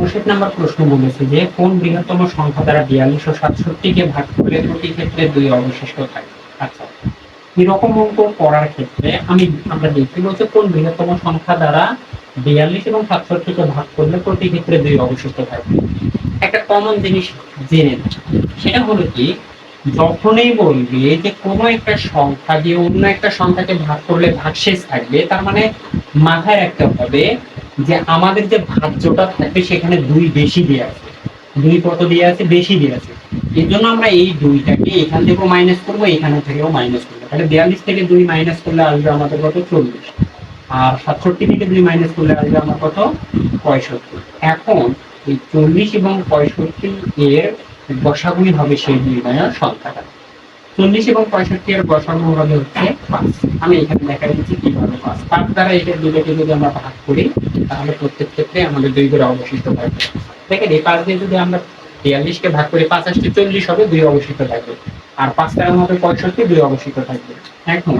উনষাট নাম্বার প্রশ্ন বলেছে যে, কোন বৃহত্তম সংখ্যা দ্বারা বিয়াল্লিশ ও সাতষট্টিকে ভাগ করলে প্রতি ক্ষেত্রে দুই অবশিষ্ট থাকে আচ্ছা এরকম অঙ্ক করার ক্ষেত্রে আমি, আমরা দেখি বলছে কোন বৃহত্তম সংখ্যা দ্বারা বিয়াল্লিশ এবং সাতষট্টিকে ভাগ করলে প্রতি ক্ষেত্রে দুই অবশিষ্ট থাকবে একটা কমন জিনিস জেনে। সেটা হলো কি, যখনই বলবে যে কোনো একটা সংখ্যা দিয়ে অন্য একটা সংখ্যাকে ভাগ করলে ভাগশেষ থাকবে, তার মানে মাথায় রাখতে হবে যে আমাদের যে ভাজ্যটা থাকবে সেখানে দুই বেশি দিয়ে আছে। দুই কত দিয়ে আছে? বেশি দিয়ে আছে। এর জন্য আমরা এই দুইটাকে এখান থেকেও মাইনাস করব, এখানে থেকেও মাইনাস করব। তাহলে বিয়াল্লিশ থেকে দুই মাইনাস করলে আসবে আমাদের কত? চল্লিশ। আর সাতষট্টি থেকে দুই মাইনাস করলে আসবে আমার কত? পঁয়ষট্টি। এখন এই চল্লিশ এবং পঁয়ষট্টি এর বসাগুলি হবে সেই নির্ণয়ের সংখ্যাটা। চল্লিশ এবং পঁয়ষট্টি এর বসাগু হবে হচ্ছে পাঁচ। আমি এখানে দেখা দিচ্ছি কীভাবে পাঁচ। পাঁচ দ্বারা এটা দুটোকে যদি আমরা ভাগ করি, তাহলে প্রত্যেক ক্ষেত্রে আমাদের দুই করে অবশিষ্ট থাকবে দেখেন, এই পাঁচ দিয়ে যদি আমরা বিয়াল্লিশকে ভাগ করি পাঁচ আসতে চল্লিশ হবে, দুই অবশিষ্ট থাকবে। আর পাঁচ তেরো হবে পঁয়ষট্টি, দুই অবশিষ্ট থাকবে। এখন,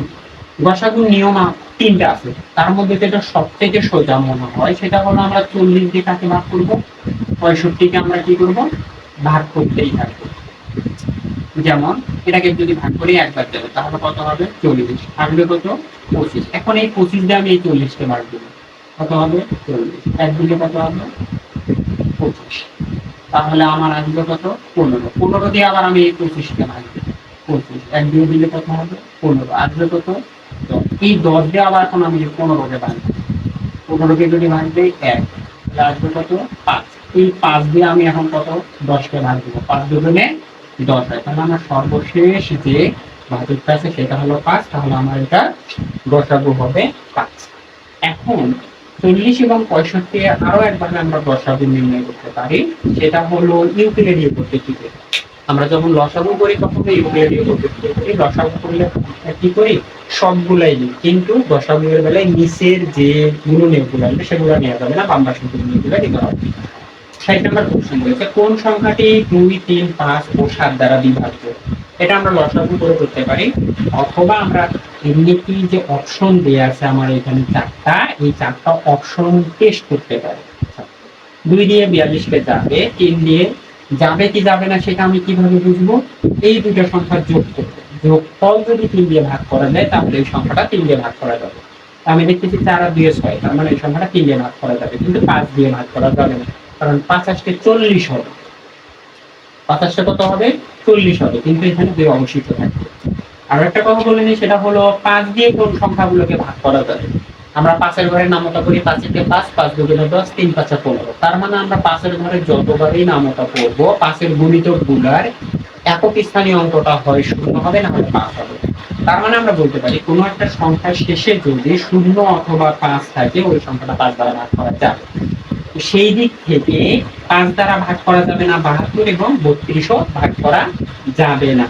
গসাগুর নিয়ম তিনটা আছে। তার মধ্যে যেটা সব থেকে সোজা মনে হয়, সেটা হলো আমরা চল্লিশ দিয়ে কাকে ভাগ করব? পঁয়ষট্টিকে আমরা কি করব? ভাগ করতেই থাকব। যেমন, এটাকে যদি ভাগ করি একবার যাবে তাহলে কত হবে? চল্লিশ। থাকবে কত? পঁচিশ। এখন এই পঁচিশ দিয়ে আমি এই চল্লিশকে ভাগ দেবো। কত হবে? চল্লিশ। এক দিলে কত হবে? পঁচিশ। তাহলে আমার আসবে কত? পনেরো। পনেরো দিয়ে আবার আমি এই পঁচিশকে ভাগ দেবো। পঁচিশ। এক দিয়ে দিলে কত হবে? পনেরো। আসবে কত? দশ। এই দশ দিয়ে আবার এখন আমি পনেরোকে ভাগ দেবো। পনেরোকে যদি ভাগ দিই এক। তাহলে আসবে কত? পাঁচ। এই পাঁচ দিয়ে আমি এখন কত? দশকে ভাগ দেবো। পাঁচ দুগুণে দশ হয় তাহলে আমার সর্বশেষ যে ভাজকটা আছে, সেটা হলো পাঁচ, তাহলে আমার এটা গসাগু হবে পাঁচ। এখন চল্লিশ এবং পঁয়ষট্টি আরও একভাবে আমরা গসাগু নির্ণয় করতে পারি, সেটা হলো ইউক্লিডীয় পদ্ধতিতে। আমরা যখন লসাগু করি, তখন ইউক্লিডীয় পদ্ধতিতে করি। লসাগু করলে কি করি? সবগুলাই নিই। কিন্তু এর বেলায় নিচের যে গুণনীয়গুলো আসবে সেগুলো নেওয়া যাবে না বাম পাশের গুণনীয়গুলো নিতে হবে। ষাট নম্বর প্রশ্ন বলেছে, কোন সংখ্যাটি দুই, তিন, পাঁচ ও সাত দ্বারা বিভাজ্য এটা আমরা লসাগু করে করতে পারি। অথবা আমরা এমনি কি যে অপশন দেওয়া আছে আমার এখানে চারটা, এই চারটা অপশন টেস্ট করতে পারি। দুই দিয়ে বিয়াল্লিশকে যাবে, তিন দিয়ে যাবে কি যাবে না সেটা আমি কীভাবে বুঝব? এই দুটো সংখ্যা যোগ করতে। যোগফল যদি তিন দিয়ে ভাগ করা যায়, তাহলে এই সংখ্যাটা তিন দিয়ে ভাগ করা যাবে। আমি দেখতেছি চার আর দুয়ে ছয়, তার মানে এই সংখ্যাটা তিন দিয়ে ভাগ করা যাবে, কিন্তু পাঁচ দিয়ে ভাগ করা যাবে না। কারণ পাঁচাশকে চল্লিশ হবে। পাঁচাশটা কত হবে? চল্লিশ হবে। কিন্তু এখানে দুই অবশিষ্ট থাকবে। আর একটা কথা বলে নিই, সেটা হলো পাঁচ দিয়ে কোন সংখ্যাগুলোকে ভাগ করা যাবে? আমরা পাঁচের ঘরে নামতা করি পাঁচেরকে পাঁচ পাঁচ দুগুণে দশ, তিন পাঁচা পনেরো। তার মানে আমরা পাঁচের ঘরে যতবারই নামতা পড়ব পাঁচের গুণিতকগুলার একক স্থানীয় অঙ্কটা হয় শূন্য হবে, না হলে পাঁচ হবে। তার মানে আমরা বলতে পারি, কোনো একটা সংখ্যার শেষে যদি শূন্য অথবা পাঁচ থাকে, ওই সংখ্যাটা পাঁচ দ্বারা ভাগ করা যাবে। সেই দিক থেকে পাঁচ দ্বারা ভাগ করা যাবে না, বাহাত্তর এবং বত্রিশও ভাগ করা যাবে না।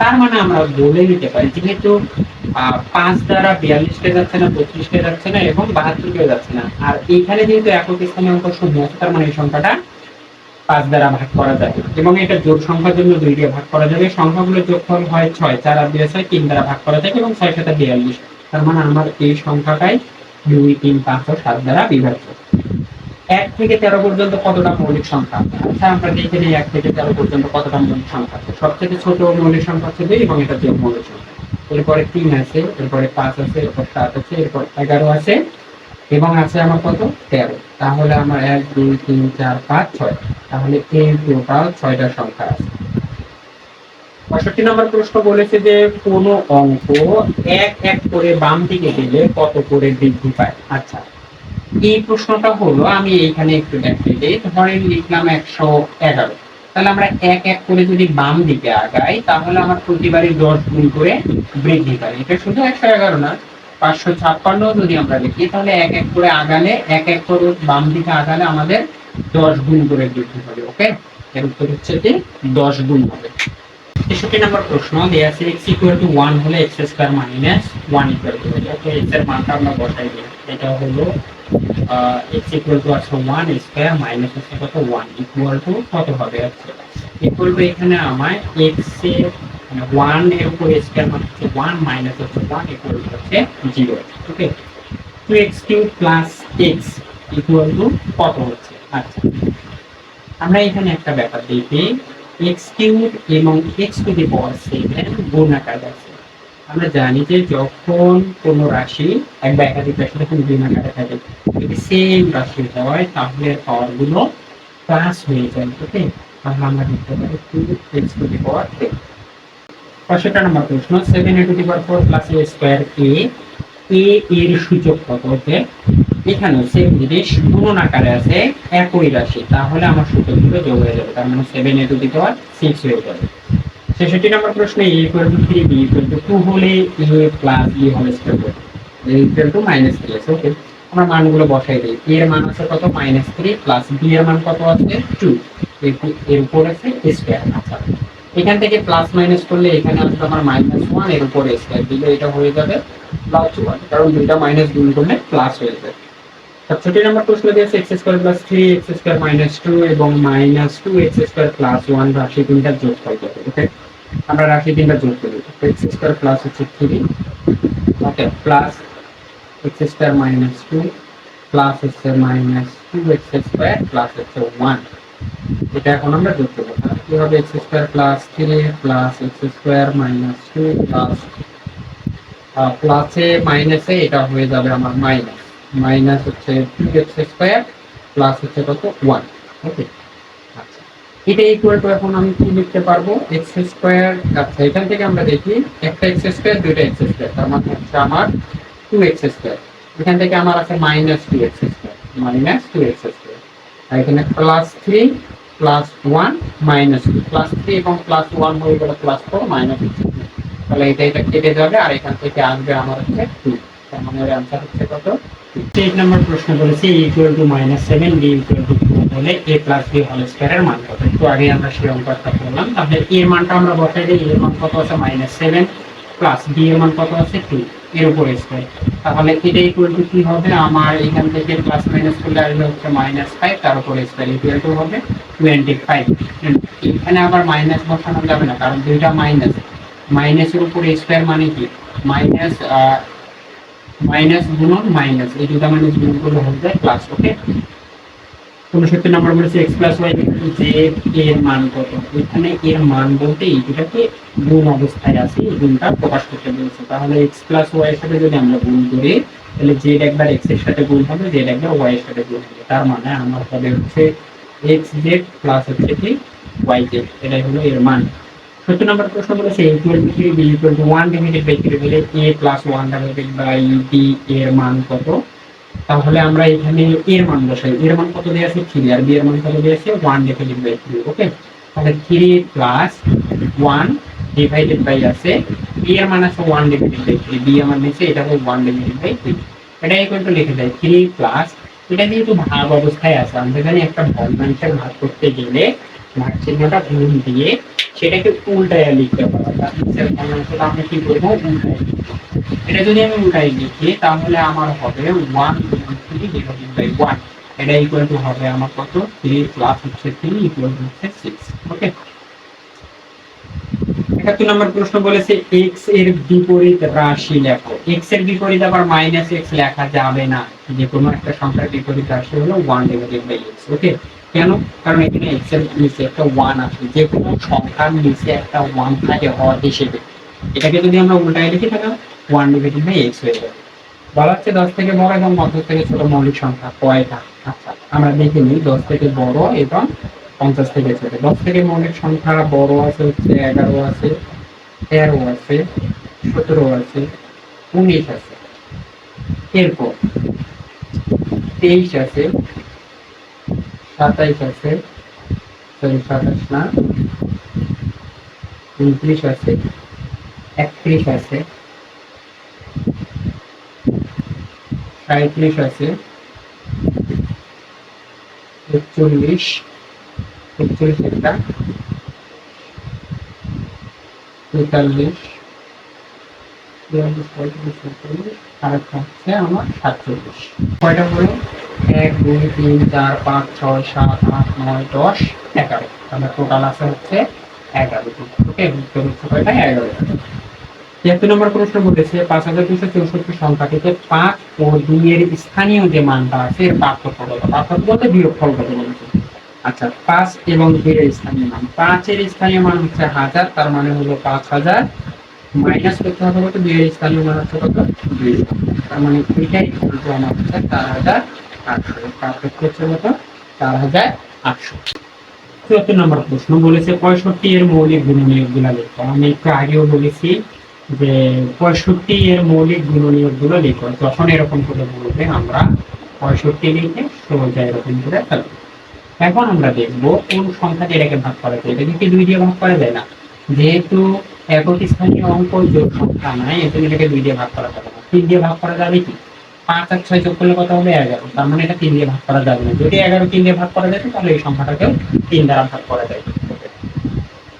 তার মানে আমরা বলে নিতে পারি, যেহেতু পাঁচ দ্বারা বিয়াল্লিশকে যাচ্ছে না, বত্রিশকে যাচ্ছে না এবং বাহাত্তরকেও যাচ্ছে না। আর এইখানে যেহেতু একক স্থানীয় অঙ্ক শূন্য তার মানে এই সংখ্যাটা পাঁচ দ্বারা ভাগ করা যাবে এবং এটা যোগ সংখ্যার জন্য দুই দিয়ে ভাগ করা যাবে। সংখ্যাগুলোর যোগফল হয় ছয়, চার আর ছয়, তিন দ্বারা ভাগ করা যাবে এবং ছয় সাথে বিয়াল্লিশ। তার মানে আমার এই সংখ্যাটাই দুই, তিন, পাঁচ ও সাত দ্বারা বিভাজ্য এক থেকে তেরো পর্যন্ত কতটা মৌলিক সংখ্যা? আচ্ছা আমরা দেখে নিই এক থেকে তেরো পর্যন্ত কতটা মৌলিক সংখ্যা সব থেকে ছোট মৌলিক সংখ্যা হচ্ছে এবং এটা যোগ মৌলিক সংখ্যা। এরপরে তিন আছে, এরপরে পাঁচ আছে, এরপর সাত আছে, এরপর এগারো আছে এবং আছে আমার কত? তেরো। তাহলে আমার এক, দুই, তিন, চার, পাঁচ, ছয়। তাহলে এই টোটাল ছয়টা সংখ্যা আছে। পঁয়ষট্টি নম্বর প্রশ্ন বলেছে যে কোন অঙ্ক এক এক করে বাম দিকে গেলে কত করে বৃদ্ধি পায়? আচ্ছা এই প্রশ্নটা হলো, আমি এইখানে একটু দেখাই দিই ধরেন লিখলাম একশো এগারো। তাহলে আমরা এক এক করে যদি বাম দিকে আগাই, তাহলে আমার প্রতিবারই দশ গুণ করে বৃদ্ধি পায়। এটা শুধু একশো এগারো না, পাঁচশো ছাপ্পান্ন যদি আমরা লিখি, তাহলে এক এক করে আগালে, এক এক করে বাম দিকে আগালে আমাদের দশ গুণ করে বৃদ্ধি হবে, ওকে? এর উত্তর হচ্ছে যে দশ গুণ হবে। তেষট্টি নম্বর প্রশ্ন, দেয়া আছে এক্স ইকুয়াল টু ওয়ান হলে x square minus one equal to হয়ে ওকে এক্সের মানটা আমরা বসাই দিই এটা হলো এক্স ইকুয়াল টু আছে ওয়ান স্কোয়ার মাইনাস হচ্ছে কত? ওয়ান ইকুয়াল টু কত হবে? আচ্ছা ইকুয়াল টু এখানে আমার এক্সের মানে ওয়ানের উপর স্কোয়ার মানে হচ্ছে ওয়ান মাইনাস হচ্ছে ওয়ান ইকুয়াল টু হচ্ছে zero okay two x cube plus x equal to কত হচ্ছে? আচ্ছা। আমরা এখানে একটা ব্যাপার দেখি। এক্স কিউব এবং x to the power seven গুণ আছে। আমরা জানি যে যখন কোনো রাশি এক বা একাধিক রাশি যখন গুণ আকারে থাকে, যদি সেম রাশি হয়, তাহলে পাওয়ারগুলো প্লাস হয়ে যায় ওকে তাহলে আমরা লিখতে পারি two x to the power ten পঁয়ষট্টি নম্বর প্রশ্ন seven a to the power four plus a square a এর সূচক কত হতে এখানে সেম জিনিস গুণন আকারে আছে, একই রাশি। তাহলে আমার সূচকগুলো যোগ হয়ে যাবে। তার মানে seven a to the power six হয়ে যাবে। ছেষট্টি নম্বর প্রশ্ন a equal to three b equal to two হলে a plus b whole square a equal to minus three আছে ওকে আমরা মানগুলো বসাই দিই। এ এর মান আছে কত? মাইনাস থ্রি প্লাস বি এর মান কত আছে? টু এর উপর আছে স্কোয়ার আচ্ছা। এখান থেকে প্লাস মাইনাস করলে এখানে আসবে আমার মাইনাস ওয়ানের উপর স্কোয়ার দিলে এটা হয়ে যাবে প্লাস ওয়ান কারণ দুইটা মাইনাস গুণ করলে প্লাস হয়ে যাবে। সাতষট্টি নম্বর প্রশ্ন দিয়েছে x square plus three x square minus two এবং minus two x square plus one রাশি তিনটা যোগ করতে হবে ওকে আমরা রাশি তিনটা যোগ করি এক্স স্কোয়ার প্লাস হচ্ছে three okay plus x square minus two plus হচ্ছে minus two x square plus হচ্ছে ওয়ান এটা এখন আমরা যোগ করব। কি হবে x square plus three plus x square minus two plus প্লাসে মাইনাসে এটা হয়ে যাবে আমার মাইনাস মাইনাস হচ্ছে টু এক্স স্কোয়ার প্লাস হচ্ছে কত? ওয়ান ওকে আচ্ছা। এটা ইকুয়াল টু এখন আমি কি লিখতে পারব? এক্স স্কোয়ার আচ্ছা এখান থেকে আমরা দেখি, একটা এক্স স্কোয়ার দুইটা এক্স স্কোয়ার তার মানে হচ্ছে আমার টু এক্স স্কোয়ার এখান থেকে আমার আছে minus two x square minus two x square আর এখানে plus three plus one minus two plus three এবং প্লাস ওয়ান হয়ে গেলে প্লাস ফোর মাইনাস তাহলে এটা এটা কেটে যাবে, আর এখান থেকে আসবে আমার হচ্ছে টু তার মানে অ্যান্সার হচ্ছে কত? এইট নম্বর প্রশ্ন বলেছে a equal to minus seven b equal to a plus b whole স্কোয়ারের মান কত? একটু আগে আমরা সেই অঙ্কটা করলাম। তাহলে এর মানটা আমরা বসাই দিই। এর মান কত আছে? মাইনাস সেভেন প্লাস বি এর মান কত আছে? টু এর উপর স্কোয়ার তাহলে এটা ইকুয়াল টু কি হবে? আমার এখান থেকে প্লাস মাইনাস করলে আসবে হচ্ছে মাইনাস ফাইভ তার উপর স্কোয়ার ইকুয়াল টু হবে টোয়েন্টি ফাইভ এখানে আবার মাইনাস বসানো যাবে না, কারণ দুইটা মাইনাস মাইনাসের উপর স্কোয়ার মানে কি? মাইনাস মাইনাস গুণন মাইনাস। এই দুটা মাইনাস গুণ করলে হয়ে যায় প্লাস ওকে উনসত্তর নম্বর বলেছে এক্স প্লাস ওয়াই জেড এর মান কত? এখানে এর মান বলতে এই দুটাকে গুণ অবস্থায় আছে, এই গুণটা প্রকাশ করতে বলেছে। তাহলে এক্স প্লাস ওয়াই এর সাথে যদি আমরা গুণ করি, তাহলে জেড একবার এক্সের সাথে গুণ হবে জেড একবার ওয়াই এর সাথে গুণ হবে। তার মানে আমার হবে হচ্ছে এক্স জেড প্লাস হচ্ছে কি ওয়াই জেড এটাই হলো এর মান। সত্তর নম্বর প্রশ্ন বলেছে a equal to three b equal to one divided by three হলে a plus one divided by b এর মান কত? তাহলে আমরা এখানে এর মান বসাই। এর মান কত দেওয়া আছে? থ্রি আর বি এর মান কত দেওয়া আছে? One divided by three okay তাহলে three plus one divided by আছে বি এর মান আছে one divided by three b এর মান নিচে, এটা হলো ওয়ান ডিভাইডেড বাই থ্রি এটা ইকুয়াল টু লিখে দেয় থ্রি প্লাস এটা যেহেতু ভাগ অবস্থায় আছে, আমরা জানি একটা ভগ্নাংশের ভাগ করতে গেলে ভাগ চিহ্নটা গুণ দিয়ে সেটাকে উল্টায় লিখতে পারব ভগ্নাংশটা আমি কি করব? উল্টায় এটা যদি আমি উল্টায় লিখি, তাহলে আমার হবে one three divided by one এটা ইকুয়াল টু হবে আমার কত? থ্রি প্লাস হচ্ছে থ্রি ইকুয়াল টু হচ্ছে সিক্স ওকে একাত্তর নম্বর প্রশ্ন বলেছে এক্সের বিপরীত রাশি লেখো। এক্সের বিপরীত আবার মাইনাস এক্স লেখা যাবে না। যে কোনো একটা সংখ্যার বিপরীত রাশি হলো one divided by x okay কেন? কারণ এখানে এক্সেল নিচে একটা ওয়ান আসবে যে কোনো সংখ্যার নিচে একটা ওয়ান থাকে হওয়ার হিসেবে। এটাকে যদি আমরা উল্টায় লিখি, তাহলে ওয়ান ডিভাইডেড বাই এক্স হয়ে যাবে। বলা হচ্ছে দশ থেকে বড় এবং মধ্য থেকে ছোট মৌলিক সংখ্যা। কয়টা? আচ্ছা আমরা দেখে নিই দশ থেকে বড় এবং পঞ্চাশ থেকে ছোট। দশ থেকে মৌলিক সংখ্যা বড় আছে, হচ্ছে এগারো আছে, তেরো আছে, সতেরো আছে, উনিশ আছে। এরপর তেইশ আছে সাতাইশ আছে। সরি সাতাশ না। উনত্রিশ আছে। একত্রিশ আছে। সাঁত্রিশ আছে। একচল্লিশ। একচল্লিশ একটা। তেতাল্লিশ বিয়াল্লিশ পঁয়তাল্লিশ ছয়চল্লিশ আর একটা হচ্ছে আমার সাতচল্লিশ। কয়টা হলো এক, দুই, তিন, চার, পাঁচ, ছয়, সাত, আট, নয়, দশ, এগারো। তাহলে টোটাল আছে হচ্ছে এগারোটি নম্বর বলেছে, পাঁচ হাজার দুশো চৌষট্টি পাঁচ স্থানীয় যে মানটা আছে পার্থক্য বলেছে। আচ্ছা পাঁচ এবং স্থানীয় পাঁচের স্থানীয় মান হচ্ছে হাজার, তার মানে হলো পাঁচ হাজার। মাইনাস করতে হবে স্থানীয় মান হচ্ছে কত? দুই। তার মানে কিন্তু আমার হচ্ছে চার হাজার। পঁয়ষট্টি এর মৌলিক গুণনীয়ক লেখো। আমি যখন এরকম করে বলবে, আমরা পঁয়ষট্টি লিখে সোজা এরকম করে ফেলব। এখন আমরা দেখব কোন সংখ্যাটি এটাকে ভাগ করা যায়। এটাকে দুই দিয়ে ভাগ করা যায় না? যেহেতু একক স্থানীয় অঙ্ক যোগ সংখ্যা নাই, এজন্য এটাকে দুই দিয়ে ভাগ করা যাবে না। তিন দিয়ে ভাগ করা যাবে কি? পাঁচ আর ছয় যোগ করলে কত হবে এগারো? তার মানে এটা তিন দিয়ে ভাগ করা যাবে না। যদি এগারো তিন দিয়ে ভাগ করা তাহলে এই সংখ্যাটাকেও তিন দ্বারা ভাগ করা যায়।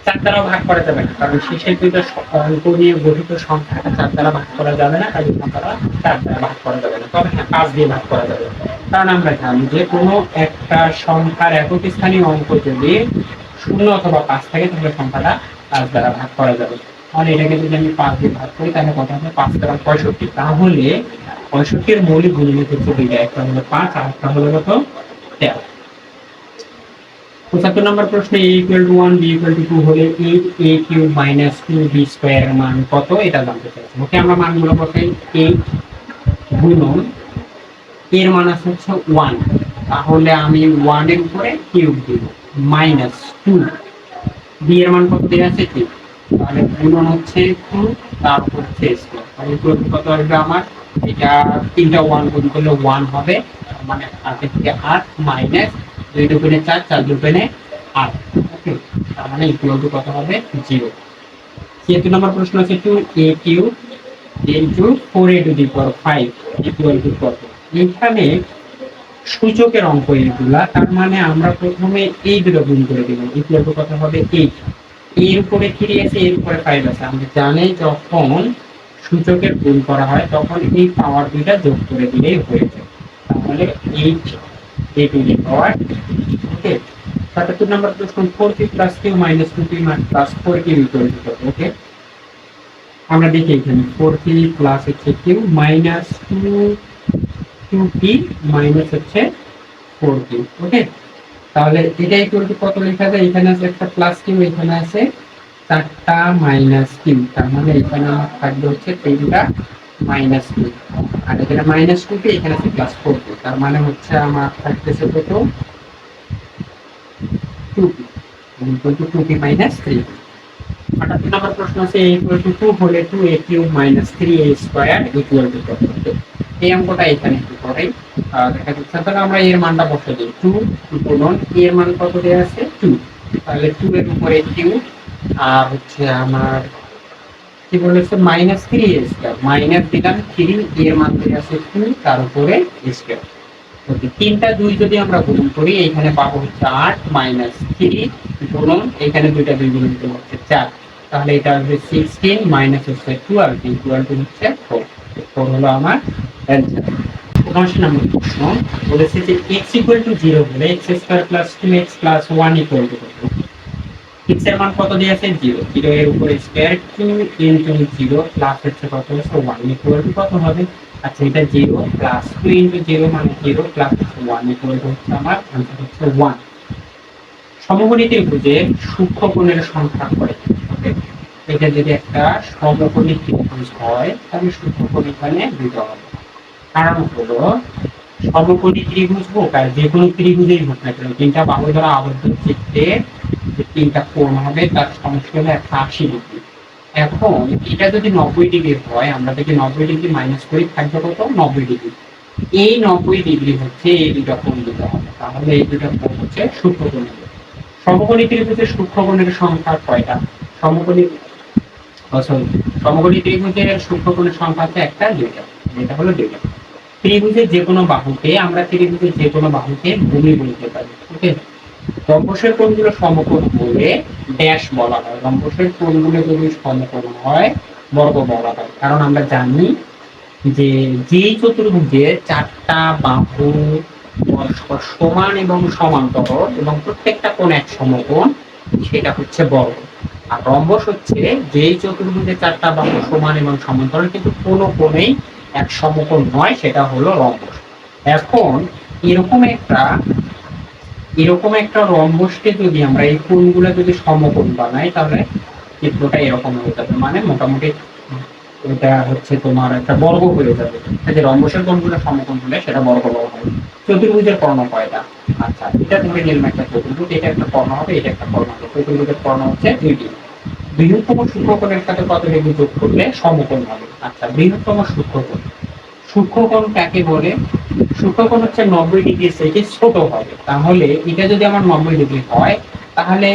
চার দ্বারা ভাগ করা যাবে না, কারণ শেষের দুইটা অঙ্ক নিয়ে গঠিত চার দ্বারা ভাগ করা যাবে না সংখ্যাটা চার দ্বারা ভাগ করা যাবে না। তবে হ্যাঁ পাঁচ দিয়ে ভাগ করা যাবে। কারণ আমরা জানি যে কোনো একটা সংখ্যার একক স্থানীয় অঙ্ক যদি শূন্য অথবা পাঁচ থাকে, তাহলে সংখ্যাটা পাঁচ দ্বারা ভাগ করা যাবে। তাহলে এটাকে যদি আমি পাঁচ দিয়ে ভাগ করি, তাহলে কত হবে? পাঁচ দ্বারা পঁয়ষট্টি। তাহলে পঁয়ষট্টির মৌলিক গুণনীয়ক হচ্ছে দুইটা একটা হলো পাঁচ আর একটা হলো কত তেরো। পঁচাত্তর নম্বর প্রশ্নে a equal to one b equal to two হলে eight a cube minus two b square মান কত? এটা জানতে চাইছি। ওকে আমরা মানগুলো বসাই। এইট গুণন, এর মান আছে হচ্ছে ওয়ান তাহলে আমি ওয়ানের উপরে কিউব দিব মাইনাস টু বি এর মান কত দেওয়া আছে? কি তাহলে গুণন হচ্ছে টু তারপর হচ্ছে স্কোয়ার কত আসবে আমার? এটা তিনটা ওয়ান গুণ করলে ওয়ান হবে মানে আগে থেকে আট মাইনাস দুই দুগুণে চার চার দুগুণে আট ওকে তার মানে ইকুয়াল টু কত হবে? জিরো ছিয়াত্তর নম্বর প্রশ্ন আছে two a cube into four a to the power five equal to কত? এখানে সূচকের অঙ্ক এইগুলা, তার মানে আমরা প্রথমে এই দুটো গুণ করে দিব ইকুয়াল টু কত হবে? এইট এর উপরে থ্রি আছে, এর উপরে ফাইভ আছে। আমরা জানি যখন সূচকের গুণ করা হয়, তখন এই পাওয়ার দুইটা যোগ করে দিলেই হয়ে যায়। তাহলে এইট এ টু দি পাওয়ার ওকে সাতাত্তর নম্বর প্রশ্ন four p plus q minus two p plus four two কত ওকে আমরা দেখি এখানে ফোর পি প্লাস হচ্ছে q minus two two p minus হচ্ছে ফোর কিউ ওকে তাহলে এটা ইকুয়াল টু কত লেখা যায়? এখানে আছে একটা প্লাস কিউ এখানে আছে চারটা মাইনাস কিউ তার মানে এখানে আমার থাকবে হচ্ছে তিনটা মাইনাস কিউ আর এখানে মাইনাস টু এখানে আছে প্লাস ফোর তার মানে হচ্ছে আমার থাকতেছে কত? Two p two two p minus three number প্রশ্ন আছে এ ইকুয়াল টু টু হলে two a cube minus three a square equal to কত? এই অঙ্কটা এখানে একটু করাই দেখা যাচ্ছে, তাহলে আমরা এর মানটা বসে দিই। টু গুণন এর মান কত দেওয়া আছে? টু তাহলে টু এর উপরে কিউ আর হচ্ছে আমার, কি বলেছে? মাইনাস থ্রি স্কোয়ার মাইনাস দিলাম থ্রি এর মান দেওয়া আছে টু তার উপরে স্কোয়ার তিনটা দুই যদি আমরা গুণন করি এখানে পাবো হচ্ছে আট মাইনাস থ্রি গুণন এখানে দুইটা দুই গুণন করলে হচ্ছে চার। তাহলে এটা আসবে সিক্সটিন মাইনাস হচ্ছে টুয়েলভ ইকুয়াল টু হচ্ছে ফোর ফোর হলো আমার অ্যান্সার বলেছে যে এক্স ইকুয়াল টু জিরো হলে x square plus two x plus one equal to এক্সের মান কত দিয়ে আছে জিরো জিরো এর উপরে square two into zero plus হচ্ছে কত? হচ্ছে ওয়ান ইকুয়াল টু কত হবে? আচ্ছা এটা zero plus two into zero মানে zero plus one equal to হচ্ছে আমার আনসার হচ্ছে ওয়ান সমকোণী ত্রিভুজের সূক্ষ্ম সংখ্যা করে। এটা যদি একটা সমকোণী ত্রিভুজ হয়, তাহলে সূক্ষ্ম কোণ এখানে হবে। কারণ হলো, সমকোণী ত্রিভুজ হোক আর যে কোনো ত্রিভুজেই হোক না কেন, তিনটা বাহু দ্বারা আবদ্ধ চিত্রে তিনটা কোণ হবে, তার সমষ্টি হলো একশো আশি ডিগ্রি এখন এটা যদি নব্বই ডিগ্রি হয়, আমরা যদি নব্বই ডিগ্রি মাইনাস করি, থাকবে কত? নব্বই ডিগ্রি এই নব্বই ডিগ্রি হচ্ছে এই দুটা কোণ দিতে হবে। তাহলে এই দুটা কোণ হচ্ছে সূক্ষ্মকোণ হবে সমকোণী ত্রিভুজের সূক্ষ্মকোণের সংখ্যা কয়টা? সমকোণী সরি সমকোণী ত্রিভুজের সূক্ষ্মকোণের সংখ্যা হচ্ছে একটা, দুইটা। এটা হলো দুইটা। ত্রিভুজের যে কোনো বাহুকে আমরা ত্রিভুজের যে কোনো বাহুকে ভূমি বলতে পারি, ওকে? রম্বসের কোণগুলো সমকোণ হলে ড্যাশ বলা হয়। রম্বসের কোণগুলো যদি সমকোণ হয়, বর্গ বলা হয়। কারণ আমরা জানি যে যেই চতুর্ভুজে চারটা বাহু পরস্পর সমান এবং সমান্তর এবং প্রত্যেকটা কোণ এক সমকোণ, সেটা হচ্ছে বর্গ। আর রম্বস হচ্ছে যেই চতুর্ভুজে চারটা বাহু সমান এবং সমান্তরাল, কিন্তু কোনো কোণেই এক সমকোণ নয়, সেটা হলো রম্বস এখন এরকম একটা এরকম একটা রম্বসকে যদি আমরা এই কোণগুলো যদি সমকোণ বানাই, তাহলে চিত্রটা এরকম হয়ে যাবে। মানে মোটামুটি এটা হচ্ছে তোমার একটা বর্গ হয়ে যাবে। যে রম্বসের কোণগুলো সমকোণ হলে সেটা বর্গ বর্গ হবে। চতুর্ভুজের কর্ণ কয়টা আচ্ছা এটা ধরে নিলাম একটা চতুর্ভুজ, এটা একটা কর্ণ হবে, এটা একটা কর্ণ হবে। চতুর্ভুজের কর্ণ হচ্ছে দুইটি। বৃহত্তম সূক্ষ্মকোণের সাথে কত ডিগ্রি যোগ করলে সমকোণ হবে? আচ্ছা বৃহত্তম সূক্ষ্মকোণ সূক্ষ্মকোণ কাকে বলে? সূক্ষ্মকোণ হচ্ছে নব্বই ডিগ্রি থেকে ছোট হবে। তাহলে এটা যদি আমার নব্বই ডিগ্রি হয়, তাহলে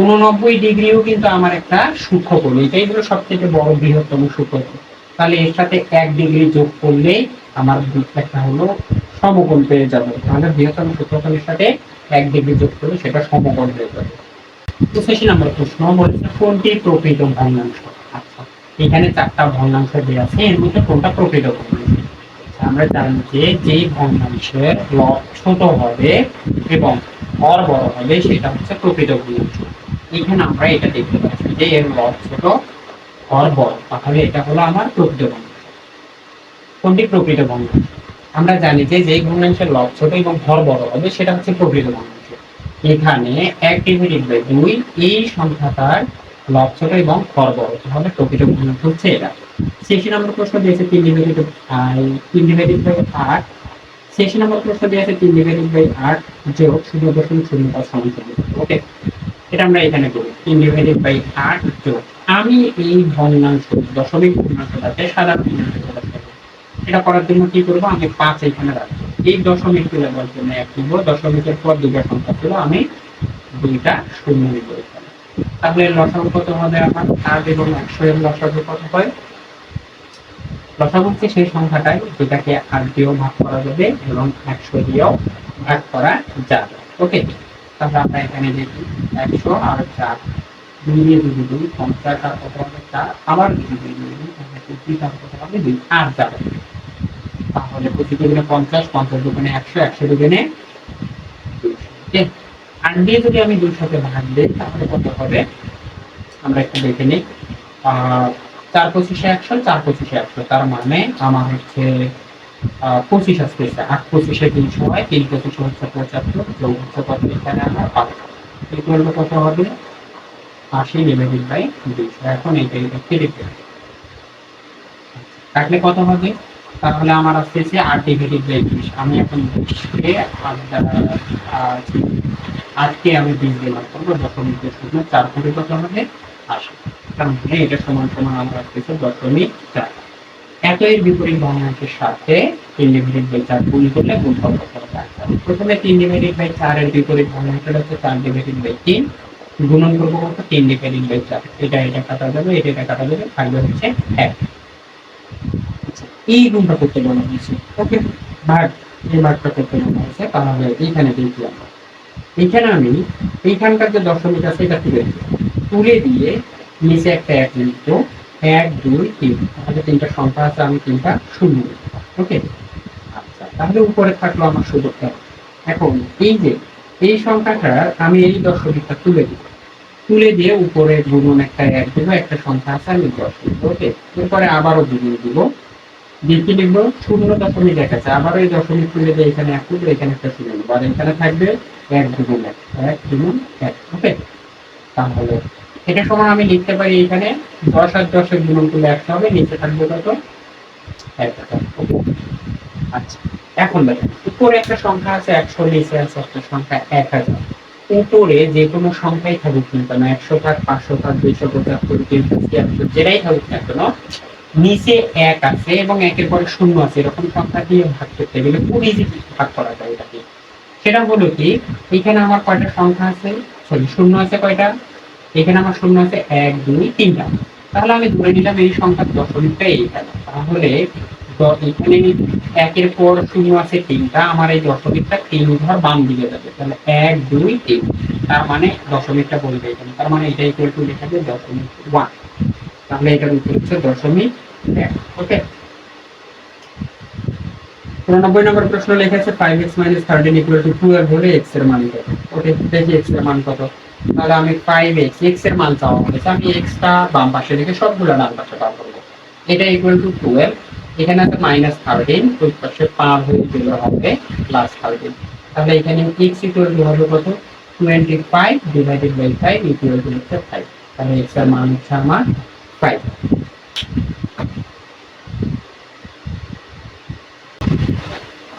উননব্বই ডিগ্রিও কিন্তু আমার একটা সূক্ষ্মকোণ। এটাই হলো সবথেকে বড় বৃহত্তম সূক্ষ্মকোণ। তাহলে এর সাথে এক ডিগ্রি যোগ করলেই আমার একটা হলো সমকোণ পেয়ে যাবে। তাহলে বৃহত্তম সূক্ষ্মকোণের সাথে এক ডিগ্রি যোগ করলে সেটা সমকোণ হয়ে যাবে। পঁচাশি নম্বর প্রশ্ন বলেছে, কোনটি প্রকৃত ভগ্নাংশ? আচ্ছা এখানে চারটা ভগ্নাংশ দেওয়া আছে, এর মধ্যে কোনটা প্রকৃত ভগ্নাংশ? আমরা জানি যে যেই ভগ্নাংশের লব ছোট হবে এবং হর বড় হবে, সেটা হচ্ছে প্রকৃত ভগ্নাংশ। এখানে আমরা এটা দেখতে পাচ্ছি যে এর লব ছোট হর বড়। তাহলে এটা হলো আমার প্রকৃত ভগ্নাংশ। কোনটি প্রকৃত ভগ্নাংশ? আমরা জানি যে যেই ভগ্নাংশের লব ছোট এবং হর বড় হবে, সেটা হচ্ছে প্রকৃত ভগ্নাংশ। এখানে এক বাই দুই এই সংখ্যাটার লব ছোট এবং হর বড়। তাহলে প্রকৃত ভগ্নাংশ হচ্ছে এটা। শেষে নম্বর প্রশ্ন দিয়েছে তিন ডিভাইডেড বাই তিন ডিভাইডেড বাই আট। শেষে নম্বর প্রশ্ন দিয়েছে তিন ডিভাইডেড বাই আট যোগ শূন্য দশমিক শূন্য পাঁচ সমান ওকে এটা আমরা এখানে করি তিন ডিভাইডেড বাই আট যোগ। আমি এই ভগ্নাংশ, দশমিক ভগ্নাংশটাকে সাধারণ ভগ্নাংশ এটা করার জন্য কি করব? আমি পাঁচ এখানে রাখব। এই দশমিক তুলে জন্য এক নিব। দশমিকের পর দুইটা সংখ্যা ছিল, আমি দুইটা শূন্য নিব তাহলে লসাগু কত হবে আমার? আট এবং একশো এর লসাগু কত হয়? লসাগু হচ্ছে সেই সংখ্যাটাই যেটাকে আট দিয়েও ভাগ করা যাবে এবং একশো দিয়েও ভাগ করা যাবে। ওকে? তাহলে আমরা এখানে দেখি একশো আর চার। দুই দিয়ে যদি দুই পঞ্চাশ আর কত হবে? চার। আবার দুই দিয়ে দিই তাহলে দুই তার কত হবে? দুই। আর যাবে। তাহলে পঁচিশ দুগুণে পঞ্চাশ পঞ্চাশ দুগুণে একশো একশো দুগুণে দুইশো। আর দিয়ে যদি আমি দুই সাথে ভাগ দিই তাহলে কত হবে? আমরা একটু দেখে নিই। আহ, চার পঁচিশে একশো চার পঁচিশে একশো। তার মানে আমার হচ্ছে পঁচিশ আসতে আট পঁচিশে তিনশো হয় তিন পঁচিশে হচ্ছে পঁচাত্তর যোগ হচ্ছে কত? এখানে আমার কত হবে? আশি ডিভাইডেড বাই দুইশো। এখন এটা কেটে ফেলবে কাটলে কত হবে? তাহলে আমার আসতেছে আট ডিভাইডেড বাই বিশ। আমি এখন আহ, আটকে আমি বিশ ভাগ করব। দিয়ে শূন্য চার কোটি কত হবে? আশি। মানে এটা সমান সমান আমার আসতেছে দশমিক চার। এত এর বিপরীত ভগ্নাংশের সাথে তিন ডিভাইডেড বাই চার গুণ করলে গুণফল কত হবে? প্রথমে তিন ডিভাইডেড বাই চারের বিপরীত ভগ্নাংশটা হচ্ছে চার ডিভাইডেড বাই তিন। গুণন করব কত? তিন ডিভাইডেড বাই চার। এটা এটা কাটা যাবে এটা এটা কাটা যাবে থাকবে হচ্ছে এক। আচ্ছা, এই গুণটা করতে বলা হয়েছে। ওকে ভাগ এই ভাগটা করতে বলা হয়েছে। তাহলে এইখানে দেখি আমরা এইখানে আমি এইখানকার যে দশমিক আছে এটা তুলে তুলে দিয়ে নিচে একটা এক লিখব এক দুই তিন। তাহলে তিনটা সংখ্যা আছে, আমি তিনটা শূন্য ওকে আচ্ছা তাহলে উপরে থাকল আমার সুযোগটা। এখন এই যে, এই সংখ্যাটা আমি এই দশমিকটা তুলে দিব তুলে দিয়ে উপরে গুণন একটা এক দিব, একটা সংখ্যা আছে, আমি দশ ওকে এরপরে আবারও গুণন দিব। কি লিখব? শূন্য দশমিক এক আছে আবারও এই দশমিক তুলে দিয়ে এখানে এক লিখব এখানে একটা শূন্য আর এখানে থাকবে এক দুগুণ এক। এক দুগুণ এক। ওকে তাহলে এটা সমান আমি লিখতে পারি এখানে। দশ আর দশের গুণন করলে একশো হবে, নিচে থাকবে কত? আচ্ছা এখন দেখেন, উপরে একটা সংখ্যা আছে, একশো, নিচে আছে একটা সংখ্যা এক হাজার। উপরে যে কোনো সংখ্যাই থাকুক না কেন একশো থাক পাঁচশো থাক দুইশো পঁচাত্তর তিনশো ছিয়াত্তর যেটাই থাকুক না কেন, নিচে এক আছে এবং একের পরে শূন্য আছে, এরকম সংখ্যা দিয়ে ভাগ করতে গেলে খুব ইজি ভাগ করা যায় এটাকে। সেটা হলো কি, এখানে আমার কয়টা সংখ্যা আছে? সরি, শূন্য আছে কয়টা? এখানে আমার শূন্য আছে এক, দুই, তিনটা। তাহলে আমি ধরে নিলাম এই সংখ্যার দশমিকটা এইখানে তাহলে এখানে একের পর শূন্য আছে তিনটা, আমার এই দশমিকটা তিন ঘর বাম দিকে যাবে। তাহলে এক, দুই, তিন। তার মানে দশমিকটা বলবে এখানে। তার মানে এটা ইকুয়াল টু লেখা যায় দশমিক ওয়ান তাহলে এটার উত্তর হচ্ছে দশমিক এক ওকে উননব্বই নম্বর প্রশ্ন লেখা আছে five x minus thirteen equal to twelve হলে এক্সের মান কত? ওকে, দেখি এক্সের মান কত। তাহলে আমি ফাইভ এক্স এক্সের মান চাওয়া হয়েছে আমি এক্সটা বাম পাশে রেখে সবগুলো ডান পাশে বার করব। এটা ইকুয়াল টু টুয়েলভ এখানে আছে মাইনাস থার্টিন ওই পাশে পার হয়ে গেলে হবে প্লাস থার্টিন তাহলে এখানে x ইকুয়াল টু হবে কত? Twenty five divided by five equal to হচ্ছে ফাইভ তাহলে x এর মান হচ্ছে আমার ফাইভ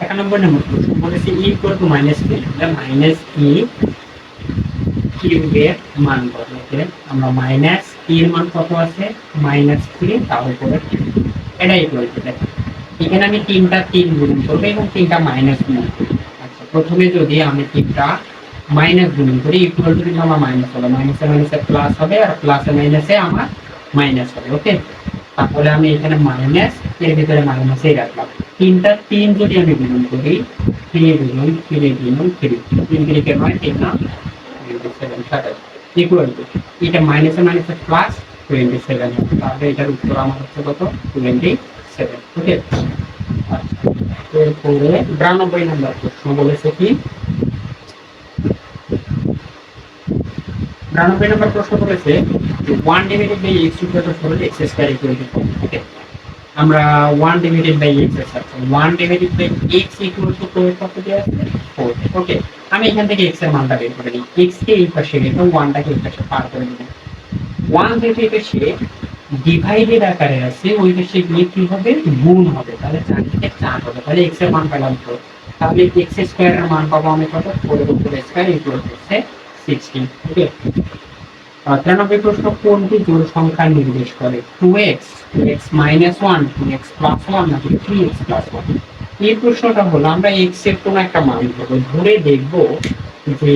এক নম্বর নম্বর প্রশ্ন। বলেছে e equal to minus three minus e কিউবের মান এখানে আমরা মাইনাস ই এর মান কত আছে? মাইনাস থ্রি তার উপরে এটা ইকুয়াল টু এখানে আমি তিনটা তিন গুণ করব এবং তিনটা মাইনাস গুণ আচ্ছা প্রথমে যদি আমি তিনটা মাইনাস গুণ করি ইকুয়াল টু আমার মাইনাস হবে। মাইনাসে মাইনাসে প্লাস হবে আর প্লাসে মাইনাসে আমার মাইনাস হবে ওকে তাহলে আমি এখানে মাইনাস এর ভিতরে মাইনাসেই রাখলাম। তিনটা তিন যদি আমি গুণ করি থ্রি গুণ থ্রি গুণ থ্রি তিন তিরিকে নয়, তিন না। সেভেন সাতাশ ইকুয়াল টু এটা মাইনাসে মাইনাসে প্লাস টোয়েন্টি সেভেন তাহলে এটার উত্তর আমার হচ্ছে কত টোয়েন্টি সেভেন ওকে এরপরে বিরানব্বই নম্বর প্রশ্ন বলেছে কি বিরানব্বই নম্বর প্রশ্ন বলেছে one divided by x equal to x square equal আমরা ওয়ান ডিভাইডেড বাই এক্স আছে one divided by x equal to আছে ফোর ওকে আমি এখান থেকে এক্সের মানটা বের করে নিই। এক্স কে এই পাশে রেখে ওয়ানটাকে এই পাশে পার করে দিই ওয়ান যেহেতু এই পাশে ডিভাইডেড আকারে আছে, ওই পাশে গিয়ে কি হবে? গুণ হবে। তাহলে চার থেকে চার হবে। তাহলে এক্সের মান পেলাম ফোর তাহলে এক্স স্কোয়ার এর মান পাবো আমি কত? ফোর উপরে স্কোয়ার ইকুয়াল হচ্ছে সিক্সটিন ওকে তিরানব্বই প্রশ্ন কোনটি জোড় সংখ্যা নির্দেশ করে? Two x two x minus one two x plus one নাকি থ্রি এক্স প্লাস ওয়ান এই প্রশ্নটা হলো, আমরা এক্সের কোনো একটা মান ধরবো, ধরে দেখব যে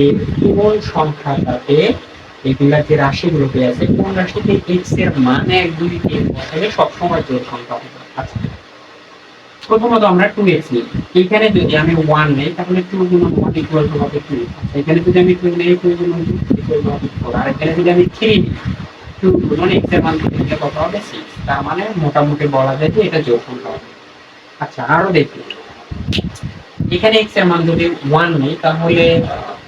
কোন সংখ্যাটাতে এগুলা যে রাশিগুলোতে আছে, কোন রাশিতে এক্সের মান এক, দুই, তিন বসালে সবসময় জোড় সংখ্যা হবে আচ্ছা প্রথমত আমরা টু এক্স নিই। এখানে যদি আমি ওয়ান নেই, তাহলে টু গুণ ওয়ান ইকুয়াল টু হবে টু এখানে যদি আমি টু নেই টু গুণ ইকুয়াল টু হবে ফোর আর এখানে যদি আমি থ্রি নিই টু গুণ এক্সের মান কত হবে সিক্স তার মানে মোটামুটি বলা যায় যে এটা জোড় সংখ্যা হবে। আচ্ছা আরও দেখি। এখানে এক্সের মান যদি ওয়ান নেই, তাহলে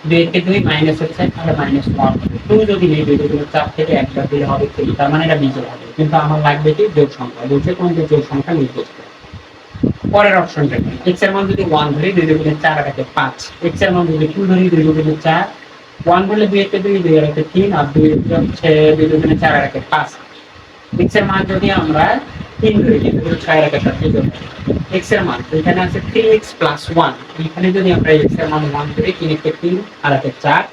দুই থেকে দুই মাইনাস হচ্ছে, তাহলে মাইনাস ওয়ান টু যদি নেই, দুই থেকে চার থেকে একটা দিলে হবে থ্রি তার মানে এটা বিজোড় হবে। কিন্তু আমার লাগবে কি জোড় সংখ্যা, বলছে কোন যে জোড় সংখ্যা নির্দেশ করে পরের অপশনটা কি এক্সের মান যদি ওয়ান ধরি, দুই দুগুণে চার আর পাঁচ। এক্সের মান যদি টু ধরি, দুই দুগুণে চার। ওয়ান বললে দুই একে দুই দুই আর একে তিন, আর দুই হচ্ছে দুই দুগুণে চার আর পাঁচ। এক্সের মান যদি আমরা তিন তিন দুগুণে ছয় আর একে এক্সের মান, এখানে আছে থ্রি এক্স প্লাস ওয়ান এখানে যদি আমরা এক্সের মান ওয়ান তিন একে তিন, আর একে চার,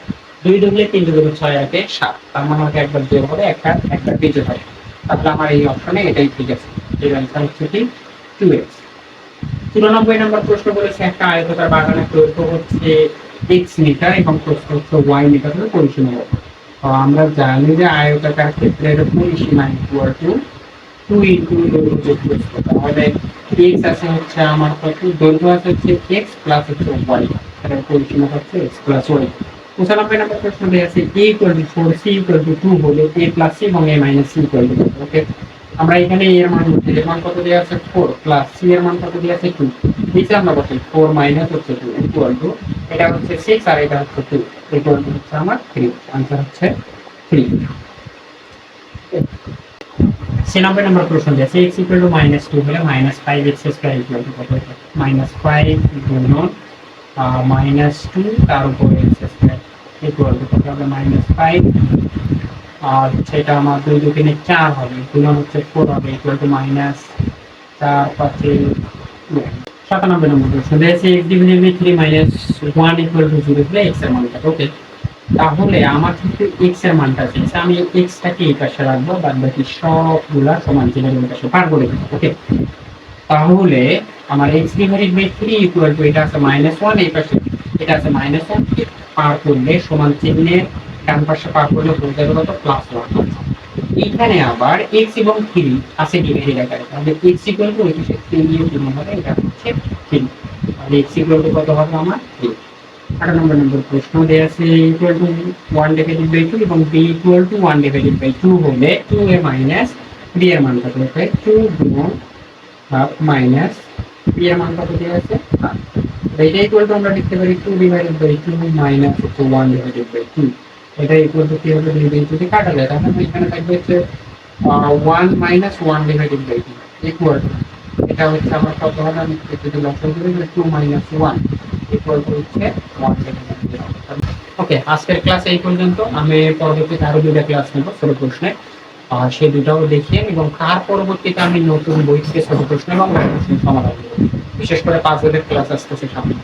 দুই দুগুণে তিন দুগুণে ছয় একে সাত। তার মানে আমাকে একবার যোগ হবে, একটা একটা বিজয় হবে। তাহলে আমার এই অপশনে এটাই ঠিক আছে। এর অ্যান্সার হচ্ছে কি? টু এক্স চুরানব্বই নম্বর প্রশ্ন বলেছে, একটা আয়তকার বাগানের দৈর্ঘ্য হচ্ছে এক্স মিটার এবং প্রশ্ন হচ্ছে ওয়াই মিটার হলে পরিসীমা আমরা জানি যে আয়তাকার ক্ষেত্রে এর পরিসীমা ইকুয়াল টু টু ইন্টু দৈর্ঘ্য যোগ তাহলে এক্স আছে হচ্ছে আমার কত? দৈর্ঘ্য আছে হচ্ছে এক্স প্লাস হচ্ছে ওয়াই তাহলে পরিসীমা হচ্ছে এক্স প্লাস ওয়াই পঁচানব্বই নম্বর প্রশ্ন দেওয়া আছে a equal to four c equal to two হলে এ প্লাস সি এবং a minus c equal to okay আমরা এখানে এর মান হচ্ছে এর মান কত দেওয়া আছে? ফোর প্লাস সি এর মান কত দেওয়া আছে? টু নিচে আমরা বসাই ফোর মাইনাস হচ্ছে টু ইকুয়াল টু এটা হচ্ছে সিক্স আর এটা হচ্ছে টু ইকুয়াল টু হচ্ছে আমার থ্রি আনসার হচ্ছে থ্রি সে নম্বর প্রশ্ন দিয়েছে x equal to minus two হলে minus five x square equal to কত মাইনাস ফাইভ গুণন মাইনাস টু তার উপরে এক্স স্কোয়ার ইকুয়াল টু কত হবে? মাইনাস ফাইভ আর সেটা আমার দুই দুদিনে চার হবে, গুণন হচ্ছে ফোর হবে ইকুয়াল টু মাইনাস চার পাঁচে সাতানব্বই নম্বর প্রশ্ন দিয়েছে x by three minus one equal to zero হলে এক্সের মানটা ওকে তাহলে আমার কিন্তু এক্সের মানটা চেয়েছে আমি এক্সটাকে এই পাশে রাখব, বাদ বাকি সবগুলা সমান চিহ্নের ওই পাশে পার করে দেবো ওকে তাহলে আমার x divided by three equal to এটা আছে মাইনাস ওয়ান এই পাশে এটা আছে মাইনাস ওয়ান পার করলে সমান চিহ্নের ডান পাশে পার করলে হয়ে যাবে কত? প্লাস ওয়ান এখানে আবার এক্স এবং থ্রি আছে ডিভাইডেড আকারে। তাহলে এক্স ইকুয়াল টু ওই পাশে থ্রি দিয়ে গুণ হবে, এটা হচ্ছে থ্রি তাহলে এক্স ইকুয়াল টু কত হবে আমার থ্রি আঠারো নম্বর নম্বর প্রশ্ন দেওয়া আছে equal to one divided by two এবং b equal to one divided by two হলে টু এ মাইনাস বি এর মান কত হবে? টু গুণ হাফ মাইনাস বি এর মান কত দেওয়া আছে? এটা ইকুয়াল টু আমরা লিখতে পারি two divided by two minus হচ্ছে ওয়ান ডিভাইডেড বাই টু এটা ইকুয়াল টু কি হবে? দুই দুই যদি কাটা যায়। তাহলে এখানে থাকবে হচ্ছে one minus one divided by two equal এটা হচ্ছে আমার কত হবে? আমি যদি লক্ষ্য করি টু মাইনাস ওয়ান ওকে আজকের ক্লাস এই পর্যন্ত। আমি পরবর্তীতে আরও দুইটা ক্লাস নেব, ছোট প্রশ্নে। সেই দুটাও দেখিয়ে এবং তার পরবর্তীতে আমি নতুন বই থেকে ছোট প্রশ্ন এবং সমাধান বিশেষ করে পাঁচ ক্লাস আসতেছে সামনে।